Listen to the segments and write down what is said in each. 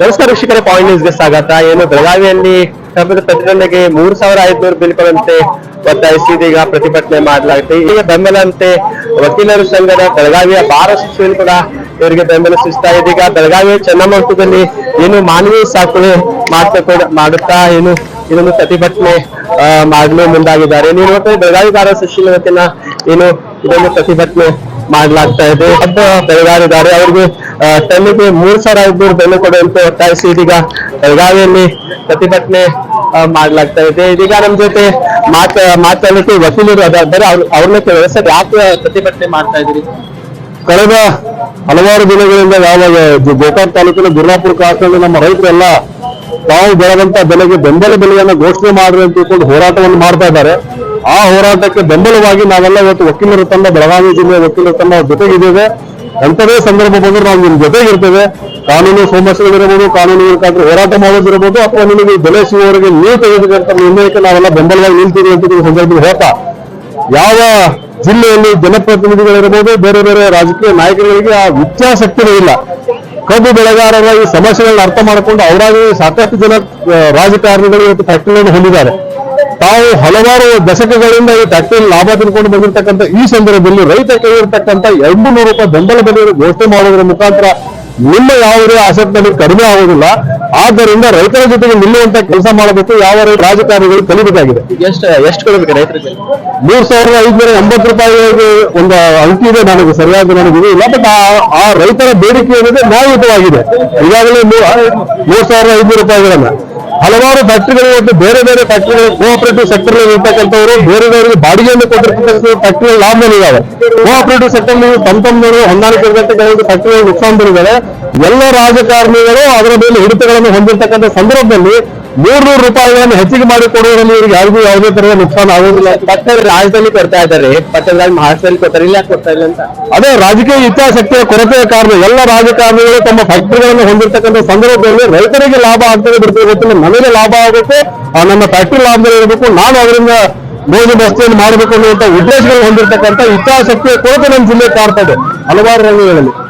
ನಮಸ್ಕಾರ ವೀಕ್ಷಕರೇ ಪಾಯಿಂಟ್ ನ್ಯೂಸ್ಗೆ ಸ್ವಾಗತ. ಏನು, ಬೆಳಗಾವಿಯಲ್ಲಿ ಕಬ್ಬಿನ ಪ್ರತಿಭಟನೆಗೆ ಮೂರ್ ಸಾವಿರ ಐದುನೂರು ಬೀಳ್ಕೊಳ್ಳುವಂತೆ ಒತ್ತಾಯಿಸಿ ಇದೀಗ ಪ್ರತಿಭಟನೆ ಮಾಡಲಾಗುತ್ತೆ. ಈಗ ಬೆಂಬಲ ಅಂತೆ ವಕೀಲರ ಸಂಘದ ಬೆಳಗಾವಿಯ ಬಾರ ಶಿಕ್ಷಣ ಕೂಡ ಇವರಿಗೆ ಬೆಂಬಲ ಸೂಚಿಸ್ತಾ ಇದೀಗ ಬೆಳಗಾವಿಯ ಚನ್ನಮಂಟದಲ್ಲಿ ಏನು ಮಾನವೀಯ ಸಾಕಣೆ ಮಾಡ್ತಾ ಮಾಡುತ್ತಾ, ಏನು ಇದೊಂದು ಪ್ರತಿಭಟನೆ ಮಾಡಲು ಮುಂದಾಗಿದ್ದಾರೆ. ನೋಡ್ತಾ ಬೆಳಗಾವಿ ಬಾರ ಶಿಕ್ಷಣ ಏನು ಇದೊಂದು ಪ್ರತಿಭಟನೆ ಮಾಡಲಾಗ್ತಾ ಇದೆ. ಒಬ್ಬ ಬೆಳಗಾವಿದ್ದಾರೆ. ಅವ್ರಿಗೆ ಟನ್ನಿಗೆ ಮೂರ್ ಸಾವಿರ ಐದ್ನೂರು ಬೆಲೆ ಕೊಡುವಂತೆ ಒತ್ತಾಯಿಸಿ ಇದೀಗ ಬೆಳಗಾವಿಯಲ್ಲಿ ಪ್ರತಿಭಟನೆ ಮಾಡಲಾಗ್ತಾ ಇದೆ. ಇದೀಗ ನಮ್ ಜೊತೆ ಮಾತ, ಮಾತಾಡಲಿಕ್ಕೆ ವಕೀಲರು ಅದಾದರೆ ಅವ್ರು ಅವ್ರನ್ನ ಕೇಳಿದ್ರೆ ಸರ್, ಯಾಕೆ ಪ್ರತಿಭಟನೆ ಮಾಡ್ತಾ ಇದ್ರಿ ಕಳೆದ ಹಲವಾರು ದಿನಗಳಿಂದ ಯಾವ ಗೋಕಾಕ್ ತಾಲೂಕಿನ ದುರ್ಗಾಪುರ ಕ್ರಾಸ್ನಲ್ಲಿ ನಮ್ಮ ರೈತರೆಲ್ಲ ತಾವು ಬೆಳೆದಂತ ಬೆಲೆಗೆ ಬೆಂಬಲ ಬೆಲೆಯನ್ನು ಘೋಷಣೆ ಮಾಡ್ರಿ ಅಂತ ಹೋರಾಟವನ್ನು ಮಾಡ್ತಾ ಇದ್ದಾರೆ. ಆ ಹೋರಾಟಕ್ಕೆ ಬೆಂಬಲವಾಗಿ ನಾವೆಲ್ಲ ಇವತ್ತು ವಕೀಲರ ತಂಡ ಬೆಳಗಾವಿ ಜಿಲ್ಲೆಯ ವಕೀಲರ ತಂಡ ಜೊತೆಗಿದ್ದೇವೆ. ಎಂಥದೇ ಸಂದರ್ಭ ಬಂದ್ರೆ ನಾವು ನಿಮ್ ಜೊತೆಗಿರ್ತೇವೆ. ಕಾನೂನು ಸಮಸ್ಯೆಗಳಿರಬಹುದು ಕಾನೂನು ಹೋರಾಟ ಮಾಡೋದಿರಬಹುದು ಅಥವಾ ನಿಮಗೆ ಬೆಲೆ ಸಿಗುವವರೆಗೆ ನೀವು ತೆಗೆದುಕೊಂಡ ನಿರ್ಣಯಕ್ಕೆ ನಾವೆಲ್ಲ ಬೆಂಬಲವಾಗಿ ನಿಲ್ತೀವಿ ಅಂತ ಸಂದರ್ಭದಲ್ಲಿ ಹೇಳ್ತಾ. ಯಾವ ಜಿಲ್ಲೆಯಲ್ಲಿ ಜನಪ್ರತಿನಿಧಿಗಳಿರಬಹುದು ಬೇರೆ ಬೇರೆ ರಾಜಕೀಯ ನಾಯಕರುಗಳಿಗೆ ಆ ಇಚ್ಛಾಶಕ್ತಿನೇ ಇಲ್ಲ. ಕಬ್ಬು ಬೆಳೆಗಾರರ ಈ ಸಮಸ್ಯೆಗಳನ್ನ ಅರ್ಥ ಮಾಡಿಕೊಂಡು ಅವರಾಗಿ ಸಾಕಷ್ಟು ಜನ ರಾಜಕಾರಣಿಗಳು ಇವತ್ತು ಫ್ಯಾಕ್ಟರಿಗಳನ್ನು ಹೊಂದಿದ್ದಾರೆ. ತಾವು ಹಲವಾರು ದಶಕಗಳಿಂದ ಈ ಟ್ರ್ಯಾಕ್ಟರ್ ಲಾಭ ತಿಳ್ಕೊಂಡು ಬಂದಿರತಕ್ಕಂಥ ಈ ಸಂದರ್ಭದಲ್ಲಿ ರೈತ ಕೈಗಿರ್ತಕ್ಕಂಥ ಎರಡು ನೂರು ರೂಪಾಯಿ ಬೆಂಬಲ ಬೆಲೆ ಘೋಷಣೆ ಮಾಡೋದ್ರ ಮುಖಾಂತರ ನಿಮ್ಮ ಯಾವುದೇ ಆಸಕ್ತಿ ಕಡಿಮೆ ಆಗುವುದಿಲ್ಲ. ಆದ್ದರಿಂದ ರೈತರ ಜೊತೆಗೆ ನಿಲ್ಲುವಂತ ಕೆಲಸ ಮಾಡಬೇಕು. ಯಾವ ರೈತ ರಾಜಕಾರಣಿಗಳು ಕಲಿಬೇಕಾಗಿದೆ. ಎಷ್ಟು ಎಷ್ಟು ಕೊಡಬೇಕು ರೈತರಿಗೆ? ಮೂರ್ ಸಾವಿರದ ಐದುನೂರ ಎಂಬತ್ತು ರೂಪಾಯಿಗೆ ಒಂದು ಅಂಕಿ ಇದೆ ನನಗೆ ಸರಿಯಾಗಿ ನನಗೆ ಇಲ್ಲ ಬಟ್ ಆ ರೈತರ ಬೇಡಿಕೆ ಏನಿದೆ ನ್ಯಾಯಯುತವಾಗಿದೆ. ಈಗಾಗಲೇ ಮೂರ್ ಸಾವಿರದ ಐದುನೂರು ರೂಪಾಯಿಗಳನ್ನ. ಹಲವಾರು ಫ್ಯಾಕ್ಟ್ರಿಗಳು ಇವತ್ತು ಬೇರೆ ಬೇರೆ ಫ್ಯಾಕ್ಟ್ರಿಗಳು ಕೋಆಪರೇಟಿವ್ ಸೆಕ್ಟರ್ ಇರ್ತಕ್ಕಂಥವರು ಬೇರೆ ಬೇರೆ ಬಾಡಿಗೆಯನ್ನು ಕೊಟ್ಟಿರ್ತಕ್ಕಂಥ ಫ್ಯಾಕ್ಟರಿಗಳು ಲಾಭದಲ್ಲಿದ್ದಾವೆ ಕೋಆಪರೇಟಿವ್ ಸೆಕ್ಟರ್ ನೀವು ತಮ್ಮ ತಮ್ಮವರು ಹೊಂದಾಣಿಕೆ ಫ್ಯಾಕ್ಟ್ರಿಗಳು ನುಕ್ಸಾನ್ ಬಂದಿದ್ದಾರೆ ಎಲ್ಲ ರಾಜಕಾರಣಿಗಳು ಅದರ ಮೇಲೆ ಹಿಡಿತಗಳನ್ನು ಹೊಂದಿರತಕ್ಕಂಥ ಸಂದರ್ಭದಲ್ಲಿ ಮೂರ್ನೂರು ರೂಪಾಯಿಗಳನ್ನು ಹೆಚ್ಚಿಗೆ ಮಾಡಿ ಕೊಡುವುದರಲ್ಲಿ ಇವರಿಗೆ ಯಾರಿಗೂ ಯಾವುದೇ ತರಹದ ನುಕ್ಸಾನ ಆಗುವುದಿಲ್ಲ ಪಟ್ಟದ ರಾಜಧಾನಿ ಕೊಡ್ತಾ ಇದ್ದಾರೆ. ಪಟ್ಟದ ಮಹಾರಾಷ್ಟ್ರದಲ್ಲಿ ಕೊಡ್ತಾರೆ ಇಲ್ಲ ಕೊಡ್ತಾ ಇಲ್ಲ ಅಂತ. ಅದೇ ರಾಜಕೀಯ ಇಚ್ಛಾಶಕ್ತಿಯ ಕೊರತೆಯ ಕಾರಣ ಎಲ್ಲ ರಾಜಕಾರಣಿಗಳು ತಮ್ಮ ಫ್ಯಾಕ್ಟರಿಗಳನ್ನು ಹೊಂದಿರತಕ್ಕಂಥ ಸಂದರ್ಭದಲ್ಲಿ ರೈತರಿಗೆ ಲಾಭ ಆಗ್ತದೆ ಬಿಡ್ತದೆ ಗೊತ್ತಿಲ್ಲ. ನನಗೆ ಲಾಭ ಆಗಬೇಕು ಆ ನನ್ನ ಫ್ಯಾಕ್ಟರಿ ಲಾಭದಲ್ಲಿ ಇರಬೇಕು ನಾನು ಅದರಿಂದ ಮೋಜು ಮಸ್ತಿಯನ್ನು ಮಾಡಬೇಕು ಅನ್ನುವಂಥ ಉದ್ದೇಶಗಳು ಹೊಂದಿರತಕ್ಕಂಥ ಇಚ್ಛಾಶಕ್ತಿಯ ಕೊರತೆ ನಮ್ಮ ಜಿಲ್ಲೆ ಕಾಡ್ತದೆ ಹಲವಾರು ರಂಗಗಳಲ್ಲಿ. ನಿಮ್ಮ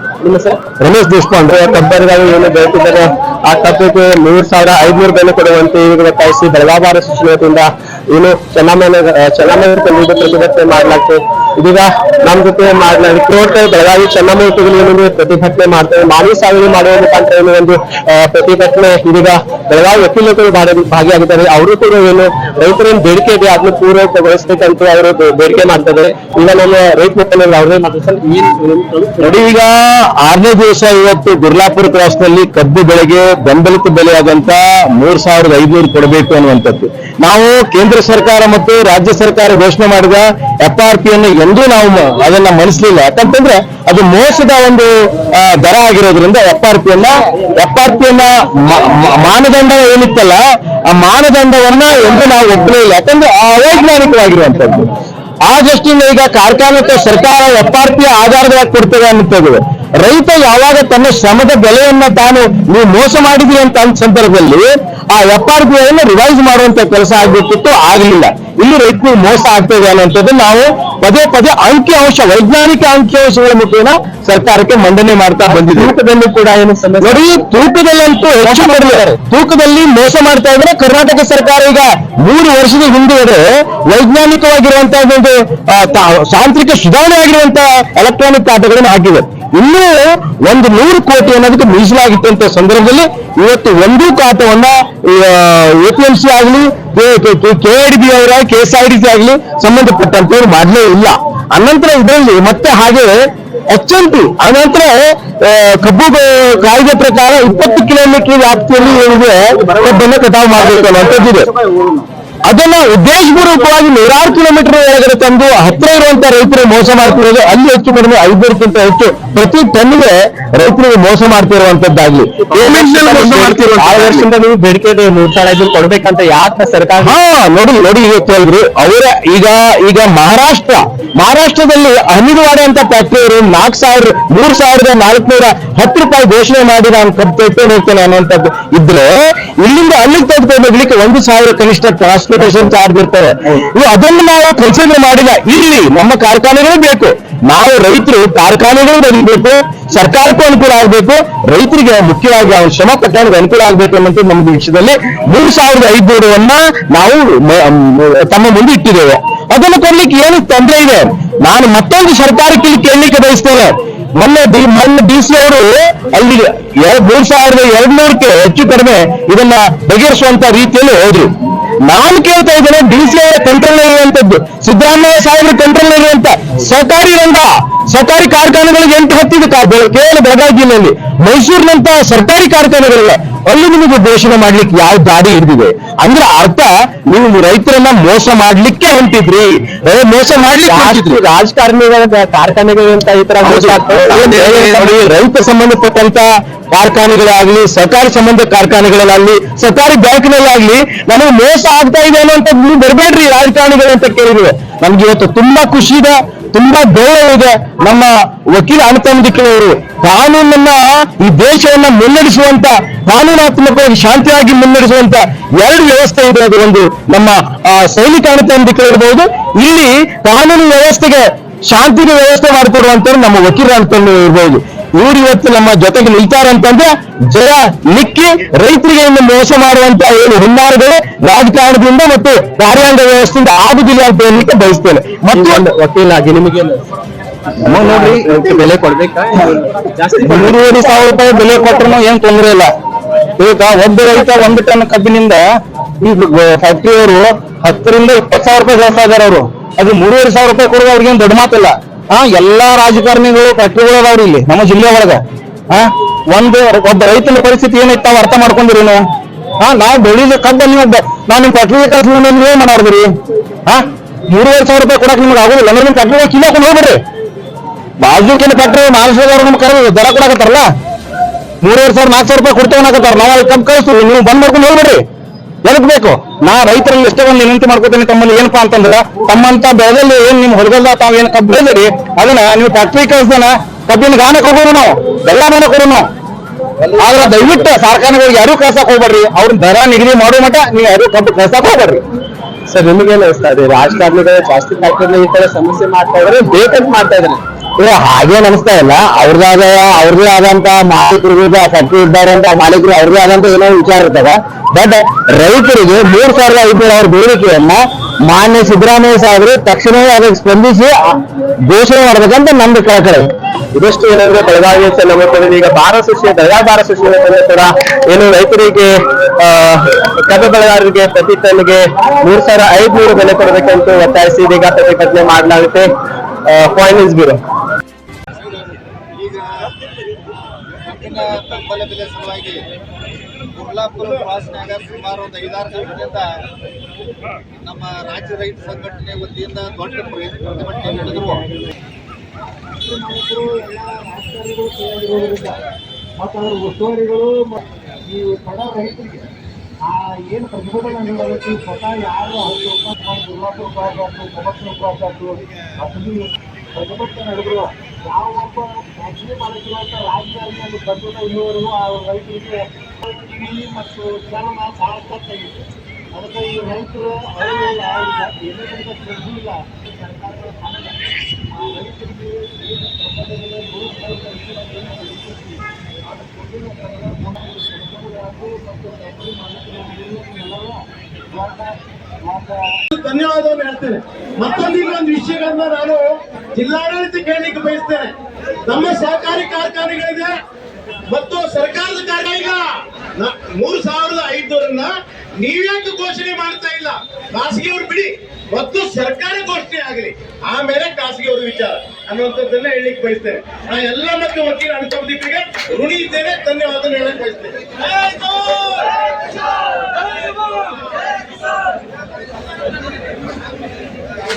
ರಮೇಶ್ ದೇಶಪಾಂಡೆ ಕಬ್ಬರಿಗಾಗಿ ಏನು ಬೆಳೆದಿದ್ದಾರೆ ಆ ಕಬ್ಬಿಗೆ ಮೂರ್ ಸಾವಿರ ಐದ್ನೂರು ಬೆಲೆ ಕೊಡುವಂತೆ ಒತ್ತಾಯಿಸಿ, ಬೆಳಗಾವಿ ವತಿಯಿಂದ ಏನು ಚೆನ್ನಮ್ಮನ ಚೆನ್ನಮ್ಮನ ಪ್ರತಿಭಟನೆ ಮಾಡಲಾಗ್ತದೆ. ಇದೀಗ ನಮ್ಮ ಜೊತೆ ನೋಡ್ತಾ ಬೆಳಗಾವಿ ಚೆನ್ನಮ್ಮ ಏನೊಂದು ಪ್ರತಿಭಟನೆ ಮಾಡ್ತೇವೆ. ಮಾನವ ಸಾಗಣೆ ಮಾಡುವ ಮುಖಾಂತರ ಏನು ಒಂದು ಪ್ರತಿಭಟನೆ ಇದೀಗ ಬೆಳಗಾವಿ ವಕೀಲರು ಭಾಗ- ಭಾಗಿಯಾಗಿದ್ದಾರೆ. ಅವರು ಕೂಡ ಏನು ರೈತರ ಏನ್ ಬೇಡಿಕೆ ಇದೆ. ಅದನ್ನು ಪೂರೈಸಬೇಕಂತ ಅವರು ಬೇಡಿಕೆ ಮಾಡ್ತಾರೆ. ಈಗ ನಮ್ಮ ರೈತ ಮುಖಂಡರು ಅವರೇ ಮಾತಾಡ್ತಾರೆ ಈಗ ಆರನೇ ದಿವಸ ಇವತ್ತು ಗುರ್ಲಾಪುರ ಕ್ರಾಸ್ನಲ್ಲಿ ಕಬ್ಬು ಬೆಳೆಗೆ ಬೆಂಬಲಿತ ಬೆಲೆಯಾದಂತ ಮೂರ್ ಸಾವಿರದ ಐದುನೂರು ಕೊಡಬೇಕು ಅನ್ನುವಂಥದ್ದು. ನಾವು ಕೇಂದ್ರ ಸರ್ಕಾರ ಮತ್ತು ರಾಜ್ಯ ಸರ್ಕಾರ ಘೋಷಣೆ ಮಾಡಿದ ಎಫ್ ಆರ್ ಎಂದೂ ನಾವು ಅದನ್ನ ಮನಸ್ಲಿಲ್ಲ. ಯಾಕಂತಂದ್ರೆ ಅದು ಮೋಸದ ಒಂದು ದರ ಆಗಿರೋದ್ರಿಂದ ಎಫ್ ಆರ್ ಮಾನದಂಡ ಏನಿತ್ತಲ್ಲ, ಆ ಮಾನದಂಡವನ್ನ ಎಂದು ನಾವು ಒಪ್ಪಲಿಲ್ಲ ಯಾಕಂದ್ರೆ ಅವೈಜ್ಞಾನಿಕವಾಗಿರುವಂತದ್ದು ಆ ದೃಷ್ಟಿಯಿಂದ ಈಗ ಕಾರ್ಖಾನೆ ಅಥವಾ ಸರ್ಕಾರ ಎಫ್ ಆರ್ ಪಿ ಆಧಾರವಾಗಿ ಕೊಡ್ತದೆ ಅನ್ನುತ್ತದೆ ರೈತ ಯಾವಾಗ ತನ್ನ ಶ್ರಮದ ಬೆಲೆಯನ್ನ ತಾನು ನೀವು ಮೋಸ ಮಾಡಿದ್ರಿ ಅಂತ ಅಂದ ಸಂದರ್ಭದಲ್ಲಿ ಆ ಎಫ್ ರಿವೈಸ್ ಮಾಡುವಂತ ಕೆಲಸ ಆಗ್ಬೇಕಿತ್ತು, ಆಗಲಿಲ್ಲ. ಇಲ್ಲಿ ರೈತರು ಮೋಸ ಆಗ್ತಾ ಇದೆ ಅನ್ನುವಂಥದ್ದು ನಾವು ಪದೇ ಪದೇ ಅಂಕಿ ಅಂಶ ವೈಜ್ಞಾನಿಕ ಅಂಕಿಅಂಶಗಳ ಮುಖೇನ ಸರ್ಕಾರಕ್ಕೆ ಮಂಡನೆ ಮಾಡ್ತಾ ಬಂದಿದೆ ತೂಕದಲ್ಲಿ ಕೂಡ ಏನು ಸಮಸ್ಯೆ? ನೋಡಿ ತೂಕದಲ್ಲಂತೂ ಹೆಚ್ಚು ಮಾಡಿದ್ದಾರೆ ತೂಕದಲ್ಲಿ ಮೋಸ ಮಾಡ್ತಾ ಇದ್ರೆ ಕರ್ನಾಟಕ ಸರ್ಕಾರ ಈಗ ಮೂರು ವರ್ಷದ ಹಿಂದೆ ವೈಜ್ಞಾನಿಕವಾಗಿರುವಂತಹ ಒಂದು ತಾಂತ್ರಿಕ ಸುಧಾರಣೆ ಆಗಿರುವಂತಹ ಎಲೆಕ್ಟ್ರಾನಿಕ್ ಖಾತೆಗಳನ್ನು ಹಾಕಿದೆ. ಇನ್ನೂ ಒಂದು ನೂರು ಕೋಟಿ ಅನ್ನೋದಕ್ಕೆ ಮೀಸಲಾಗಿತ್ತಂತ ಸಂದರ್ಭದಲ್ಲಿ ಇವತ್ತು ಒಂದೂ ಕಾಟವನ್ನ ಎ ಪಿ ಎಂ ಸಿ ಆಗಲಿ, ಕೆ ಡಿ ಬಿ ಅವರ, K S I D C ಆಗಲಿ ಸಂಬಂಧಪಟ್ಟಂತವ್ರು ಮಾಡಲೇ ಇಲ್ಲ. ಅನಂತರ ಇದರಲ್ಲಿ ಮತ್ತೆ ಹಾಗೆ ಎಚ್ ಎಂ ಪಿ, ಅನಂತರ ಕಬ್ಬು ಕಾಯ್ದೆ ಪ್ರಕಾರ ಇಪ್ಪತ್ತು ಕಿಲೋಮೀಟರ್ ವ್ಯಾಪ್ತಿಯಲ್ಲಿ ಏನಿದೆ ಕಬ್ಬನ್ನು ಕಟಾವು ಮಾಡಬೇಕು ಅನ್ನುವಂಥದ್ದಿದೆ. ಅದನ್ನ ಉದ್ದೇಶಪೂರ್ವಕವಾಗಿ ನೂರಾರು ಕಿಲೋಮೀಟರ್ ಒಳಗಡೆ ತಂದು ಹತ್ತಿರ ಇರುವಂತ ರೈತರು ಮೋಸ ಮಾಡ್ತಿರೋದು ಅಲ್ಲಿ ಹೆಚ್ಚು ಕಡಿಮೆ ಐದೂರಕ್ಕಿಂತ ಹೆಚ್ಚು ಪ್ರತಿ ಟನ್ಗೆ ರೈತರಿಗೆ ಮೋಸ ಮಾಡ್ತಿರುವಂತದ್ದಾಗ್ಲಿ. ಆರು ವರ್ಷದಿಂದ ನೀವು ಬೇಡಿಕೆ ಇದೆ ಮೂರ್ ಸಾವಿರ ಐದು ಕೊಡ್ಬೇಕಂತ ಯಾಕೆ ಸರ್ಕಾರ ಹಾ ನೋಡಿ ನೋಡಿ ಈಗ ಕೇಳಿದ್ರು. ಅವರ ಈಗ ಈಗ ಮಹಾರಾಷ್ಟ್ರ ಮಹಾರಾಷ್ಟ್ರದಲ್ಲಿ ಅಹಮದವಾಡ ಅಂತ ಫ್ಯಾಕ್ಟ್ರಿ ಅವರು ನಾಲ್ಕು ಸಾವಿರ ಮೂರ್ ಸಾವಿರದ ನಾಲ್ಕುನೂರ ಹತ್ತು ರೂಪಾಯಿ ಘೋಷಣೆ ಮಾಡಿ ನಾನು ಕಬ್ಬು ತೆಗೆದುಕೊಂಡು ಹೋಗ್ತೇನೆ ಅನ್ನುವಂಥದ್ದು ಇದ್ರೆ ಇಲ್ಲಿಂದ ಅಲ್ಲಿಗೆ ತೆಗೆದುಕೊಂಡು ಹೋಗ್ಲಿಕ್ಕೆ ಒಂದು ಸಾವಿರ ಕನಿಷ್ಠ ಟ್ರಾನ್ಸ್ಪೋರ್ಟ್ ಟ್ರಾನ್ಸ್ಪೋರ್ಟೇಷನ್ ಚಾರ್ಜ್ ಇರ್ತವೆ ಇವು ಅದನ್ನು ನಾವು ಕನ್ಸಿಡರ್ ಮಾಡಿಲ್ಲ ಇಲ್ಲಿ ನಮ್ಮ ಕಾರ್ಖಾನೆಗಳು ಬೇಕು. ನಾವು ರೈತರು ಕಾರ್ಖಾನೆಗಳು ಬರೀಬೇಕು ಸರ್ಕಾರಕ್ಕೂ ಅನುಕೂಲ ಆಗಬೇಕು, ರೈತರಿಗೆ ಮುಖ್ಯವಾಗಿ ಅವ್ರ ಶ್ರಮ ಪಟ್ಟಣಕ್ಕೆ ಅನುಕೂಲ ಆಗಬೇಕು ಅನ್ನೋದು ನಮ್ಮ ದೇಶದಲ್ಲಿ ಮೂರು ಸಾವಿರದ ಐದುನೂರವನ್ನ ನಾವು ತಮ್ಮ ಮುಂದೆ ಇಟ್ಟಿದ್ದೇವೆ. ಅದನ್ನು ಕೊಡ್ಲಿಕ್ಕೆ ಏನು ತೊಂದರೆ ಇದೆ? ನಾನು ಮತ್ತೊಂದು ಸರ್ಕಾರಕ್ಕೆ ಕೇಳಲಿಕ್ಕೆ ಬಯಸ್ತೇನೆ. ಮೊನ್ನೆ ಮೊನ್ನೆ ಡಿ ಸಿ ಅವರು ಅಲ್ಲಿ ಮೂರ್ ಸಾವಿರದ ಎರಡ್ ನೂರಕ್ಕೆ ಹೆಚ್ಚು ಕಡಿಮೆ ಇದನ್ನ ಬಗೆಹರಿಸುವಂತ ರೀತಿಯಲ್ಲಿ ಹೋದ್ರು. ನಾನು ಕೇಳ್ತಾ ಇದ್ದೇನೆ, ಡಿ ಸಿ ಅವರ ಕಂಟ್ರೋಲ್ ಇರುವಂತದ್ದು. ಸಿದ್ದರಾಮಯ್ಯ ಸಾಹೇಬ್ರ ಕಂಟ್ರೋಲ್ ಇರುವಂತ ಸಹಕಾರಿ ರಂಗ ಸಹಕಾರಿ ಕಾರ್ಖಾನೆಗಳಿಗೆ ಎಂಟು ಹತ್ತಿದೆ ಕೇವಲ ಬೆಳಗಾವಿ ಜಿಲ್ಲೆಯಲ್ಲಿ ಮೈಸೂರಿನಂತ ಸರ್ಕಾರಿ ಕಾರ್ಖಾನೆಗಳಿಲ್ಲ ಅಲ್ಲಿ ನಿಮಗೆ ಘೋಷಣೆ ಮಾಡ್ಲಿಕ್ಕೆ ಯಾವ ದಾರಿ ಹಿಡಿದಿದೆ? ಅಂದ್ರೆ ಅರ್ಥ ನೀವು ರೈತರನ್ನ ಮೋಸ ಮಾಡ್ಲಿಕ್ಕೆ ಹೊಂಟಿದ್ರಿ. ಮೋಸ ಮಾಡ್ಲಿಕ್ಕೆ ರಾಜಕಾರಣಿಗಳ ಕಾರ್ಖಾನೆಗಳಂತ ಈ ತರ ಮೋಸ ರೈತ ಸಂಬಂಧಪಟ್ಟಂತ ಕಾರ್ಖಾನೆಗಳಾಗ್ಲಿ ಸರ್ಕಾರಿ ಸಂಬಂಧ ಕಾರ್ಖಾನೆಗಳಲ್ಲಾಗ್ಲಿ ಸರ್ಕಾರಿ ಬ್ಯಾಂಕ್ನಲ್ಲಾಗ್ಲಿ ನಮಗೆ ಮೋಸ ಆಗ್ತಾ ಇದೆ ಅಂತ ನೀವು ಬರಬೇಡ್ರಿ ರಾಜಕಾರಣಿಗಳು ಅಂತ ಕೇಳಿದ್ರೆ ನಮ್ಗೆ ಇವತ್ತು ತುಂಬಾ ಖುಷಿ ಇದೆ. ತುಂಬಾ ಗೌರವ ಇದೆ ನಮ್ಮ ವಕೀಲ ಅನುತಂದಿಕೆಯವರು ಕಾನೂನನ್ನ ಈ ದೇಶವನ್ನ ಮುನ್ನಡೆಸುವಂತ, ಕಾನೂನಾತ್ಮಕವಾಗಿ ಶಾಂತಿಯಾಗಿ ಮುನ್ನಡೆಸುವಂತ ಎರಡು ವ್ಯವಸ್ಥೆ ಇದೆ. ಅದು ಒಂದು ನಮ್ಮ ಸೈನಿಕ ಅನುತಂದಿಕೆ ಇರಬಹುದು ಇಲ್ಲಿ ಕಾನೂನು ವ್ಯವಸ್ಥೆಗೆ ಶಾಂತಿಗೆ ವ್ಯವಸ್ಥೆ ಮಾಡಿಕೊಡುವಂತವ್ರು ನಮ್ಮ ವಕೀಲ ಅನುತಂಡ ಇರ್ಬೋದು. ಇವ್ರು ಇವತ್ತು ನಮ್ಮ ಜೊತೆಗೆ ನಿಲ್ತಾರೆ ಅಂತಂದ್ರೆ ಜಯ ನಿಕ್ಕಿ ರೈತರಿಗೆ ಇನ್ನು ಮೋಸ ಮಾಡುವಂತ ಏನು ಹುನ್ನಾರಗಳು ರಾಜಕಾರಣದಿಂದ ಮತ್ತು ಕಾರ್ಯಾಂಗ ವ್ಯವಸ್ಥೆಯಿಂದ ಆಗುದಿಲ್ಲ ಅಂತ ಹೇಳಲಿಕ್ಕೆ ಬಯಸ್ತೇನೆ. ಮತ್ತು ಒಂದು ವಕೀಲ ಆಗಿ ನಿಮಗೆ ನೋಡ್ರಿ ಬೆಲೆ ಕೊಡ್ಬೇಕಾ? ಮೂರುವರೆ ಸಾವಿರ ರೂಪಾಯಿ ಬೆಲೆ ಕೊಟ್ಟರು ಏನ್ ತೊಂದರೆ ಇಲ್ಲ. ಈಗ ಒಬ್ಬ ರೈತ ಒಂದು ಟನ್ ಕಬ್ಬಿನಿಂದ ಈ ಫ್ಯಾಕ್ಟ್ರಿಯವರು ಹತ್ತರಿಂದ ಇಪ್ಪತ್ತು ಸಾವಿರ ರೂಪಾಯಿ ಜಾಸ್ತಿ ಇದಾರೆ ಅವರು. ಅದು ಮೂರುವರೆ ಸಾವಿರ ರೂಪಾಯಿ ಕೊಡುವ ಅವ್ರಿಗೆ ದೊಡ್ಡ ಮಾತಿಲ್ಲ. ಹಾ, ಎಲ್ಲಾ ರಾಜಕಾರಣಿಗಳು ಫ್ಯಾಕ್ಟ್ರಿಗಳು ಅದಾವ್ರಿ ಇಲ್ಲಿ, ನಮ್ಮ ಜಿಲ್ಲೆ ಒಳಗ. ಹಾ, ಒಂದು ಒಬ್ಬ ರೈತನ ಪರಿಸ್ಥಿತಿ ಏನೈತೆ ಅರ್ಥ ಮಾಡ್ಕೊಂಡಿರಿ ನೀವು. ಹಾ, ನಾವು ಬೆಳಿದ ಕಬ್ಬ ನೀವು ನಾವು ನಿಮ್ ಫ್ಯಾಕ್ಟ್ರಿಗೆ ಕಳ್ಸಿದ್ರೆ ನೀವು ಏನ್ ಮಾಡಿದ್ರಿ ಹಾ, ಮೂರುವರೆ ಸಾವಿರ ರೂಪಾಯಿ ಕೊಡಕ್ ನಿಮ್ಗೆ ಆಗುದಿಲ್ಲ. ಅಂದ್ರೆ ನಿಮ್ ಫ್ಯಾಕ್ಟ್ರಿ ಕಿಲೋ ಕೊಂಡು ಹೋಗ್ಬಿಡ್ರಿ. ಬಾಜುಕಿನ ಫ್ಯಾಕ್ಟ್ರಿ ಮಹಾರಾಷ್ಟ್ರದವ್ರು ನಮ್ಗೆ ಕರೆದು ದರ ಕೊಡಕತ್ತಾರಲ್ಲ? ಮೂರುವರೆ ಸಾವಿರ, ನಾಲ್ಕು ಸಾವಿರ ರೂಪಾಯಿ ಕೊಡ್ತೇವೆ ಅನ್ನಕತ್ತಾರ. ನಾವು ಅಲ್ಲಿ ಕಮ್ ಕಳಿಸ್ತೀವಿ. ನೀವು ಬಂದ್ ಮಾಡ್ಕೊಂಡು ಹೋಗ್ಬಿಡ್ರಿ. ಎದಕ್ ಬೇಕು ನಾ ರೈತರಲ್ಲಿ ಎಷ್ಟೇ ಒಂದು ವಿನಂತಿ ಮಾಡ್ಕೊತೀನಿ ತಮ್ಮಲ್ಲಿ ಏನಪ್ಪಾ ಅಂತಂದ್ರ, ತಮ್ಮಂತ ಬೆಳೆದಲ್ಲಿ ಏನ್ ನಿಮ್ ಹೊಲಗಲ್ದ ತಾವ್ ಏನ್ ಕಬ್ಬು ಬೆಳೆದಿರಿ, ಅದನ್ನ ನೀವು ಫ್ಯಾಕ್ಟ್ರಿ ಕಳ್ಸನ ಕಬ್ಬಿನ ಗಾನ ಹೋಗೋರು ನಾವು, ಬೆಲ್ಲ ಗಾನ ಹೋಗೋರು ನಾವು. ಆದ್ರೆ ದಯವಿಟ್ಟು ಕಾರ್ಖಾನೆಗಳಿಗೆ ಯಾರು ಕಳ್ಸಕ್ ಹೋಗ್ಬೇಡ್ರಿ. ಅವ್ರ ದರ ನಿಗದಿ ಮಾಡೋ ಮಟ ನೀವು ಯಾರು ಕಬ್ಬು ಕಳ್ಸಕ್ ಹೋಗ್ಬೇಡ್ರಿ. ಸರ್, ನಿಮಗೇನು ಅನಿಸ್ತಾ ಇದೆ? ರಾಜಕಾರಣಿಗಳು ಜಾಸ್ತಿ ಫ್ಯಾಕ್ಟ್ರಿ ಈ ತರ ಸಮಸ್ಯೆ ಮಾಡ್ತಾ ಇದಾರೆ, ಬೇಕಂತ ಮಾಡ್ತಾ ಇದಾರೆ. ಏ, ಹಾಗೆ ಅನಿಸ್ತಾ ಇಲ್ಲ. ಅವ್ರದಾದ, ಅವ್ರದೇ ಆದಂತ ಮಾಲೀಕರು ಶಕ್ತಿ ಇದ್ದಾರೆ ಅಂತ ಮಾಲೀಕರು ಅವ್ರದೇ ಆದಂತ ಏನೋ ವಿಚಾರ ಇರ್ತದ. ಬಟ್ ರೈತರಿಗೆ ಮೂರ್ ಸಾವಿರದ ಐದುನೂರ ಅವರ ಬೇಡಿಕೆಯನ್ನ ಮಾನ್ಯ ಸಿದ್ದರಾಮಯ್ಯ ಸಾಹೇಬರು ತಕ್ಷಣವೇ ಅದಕ್ಕೆ ಸ್ಪಂದಿಸಿ ಘೋಷಣೆ ಮಾಡ್ಬೇಕಂತ ನಮ್ದು ಕೇಳ್ತಾರೆ ಇದಷ್ಟು ಏನಂದ್ರೆ ಬೆಳಗಾವಿ ನಮ್ಮ ಈಗ ಭಾರ ಸೃಷ್ಟಿ ಬೆಳಗಾವಿ ಭಾರ ಸೃಷ್ಟಿ ಕೂಡ ಏನು ರೈತರಿಗೆ ಕಬ್ಬ ಕಬ್ಬು ಬೆಳೆಗಾರರಿಗೆ ಪ್ರತಿ ತಲೆಗೆ ಮೂರ್ ಸಾವಿರ ಐದ್ನೂರು ಬೆಲೆ ಕೊಡಬೇಕಂತ ಒತ್ತಾಯಿಸಿ ಈಗ ಪ್ರತಿಭಟನೆ ಮಾಡಲಾಗುತ್ತೆ. ಫೈನಾನ್ಸ್ ಬ್ಯೂರೋ ಬೆಲೆ ಸಲುವಾಗಿ ಕುರ್ಲಾಪುರ ಕ್ರಾಸ್ನಾಗ ಸುಮಾರು ಒಂದು ಐದಾರು ಜನರಿಂದ ನಮ್ಮ ರಾಜ್ಯ ರೈತ ಸಂಘಟನೆ ವತಿಯಿಂದ ದೊಡ್ಡ ಪ್ರ- ಪ್ರತಿಭಟನೆ ನಡೆದರು ಮತ್ತು ಅದರ ಉಸ್ತುವಾರಿಗಳು ಈ ಬಡ ರೈತರಿಗೆ ಆ ಏನು ಪ್ರತಿಭಟನೆ ನಡೆದೈತಿ ಸ್ವತಃ ಯಾರು ಹತ್ತು ರೂಪಾಯಿ ದುರ್ಲಾಪುರ ಕ್ರಾಸ್ ಆಯ್ತು ಒಂಬತ್ತು ಕ್ರಾಸ್ ಆಯ್ತು ಪ್ರತಿಭಟನೆ ನಡೆದ್ರು. ಯಾವ ಒಬ್ಬ ಫ್ಯಾಕ್ಟ್ರಿ ಮಾಲೀಕರು ರಾಜ್ಯದಲ್ಲಿ ಅಲ್ಲಿ ಬಂದಿಲ್ಲ ಇಲ್ಲಿವರೆಗೂ ಆ ರೈತರಿಗೆ ಟಿವಿ ಮತ್ತು ಚರ್ಮ ಸಾಕಾಗಿದೆ ಅದಕ್ಕೆ ಈ ರೈತರು ಅವರು ಕೃಷಿ ಇಲ್ಲ ಸರ್ಕಾರದ ಆ ರೈತರಿಗೆ ಏನು ಮಾಡುತ್ತಿರುವ ಎಲ್ಲರೂ ಸಾವಿರದ ಧನ್ಯವಾದವನ್ನು ಹೇಳ್ತೇನೆ. ಮತ್ತೊಂದು ಇನ್ನೊಂದು ವಿಷಯಗಳನ್ನ ನಾನು ಜಿಲ್ಲಾಡಳಿತ ಕೇಳಲಿಕ್ಕೆ ಬಯಸ್ತೇನೆ. ನಮ್ಮ ಸಹಕಾರಿ ಕಾರ್ಖಾನೆಗಳಿದೆ ಮತ್ತು ಸರ್ಕಾರದ ಕಾರ್ಯ ಮೂರು ಸಾವಿರದ ಐದುನೂರನ್ನ ನೀವ್ಯಾಕೆ ಘೋಷಣೆ ಮಾಡ್ತಾ ಇಲ್ಲ. ಖಾಸಗಿಯವರು ಬಿಡಿ. ಮತ್ತು ಸರ್ಕಾರ ಘೋಷಣೆ ಆಗಲಿ. ಆಮೇಲೆ ಖಾಸಗಿಯವ್ರ ವಿಚಾರ. ಅನ್ನುವಂಥದ್ದನ್ನ ಹೇಳಲಿಕ್ಕೆ ಬಯಸ್ತೇನೆ. ನಾ ಎಲ್ಲ ಮತ್ತು ವಕೀಲ ಅನುಸಂಧಿಕರಿಗೆ ಋಣಿ ಇದ್ದೇನೆ. ಧನ್ಯವಾದ ಹೇಳಕ್ ಬಯಸ್ತೇನೆ.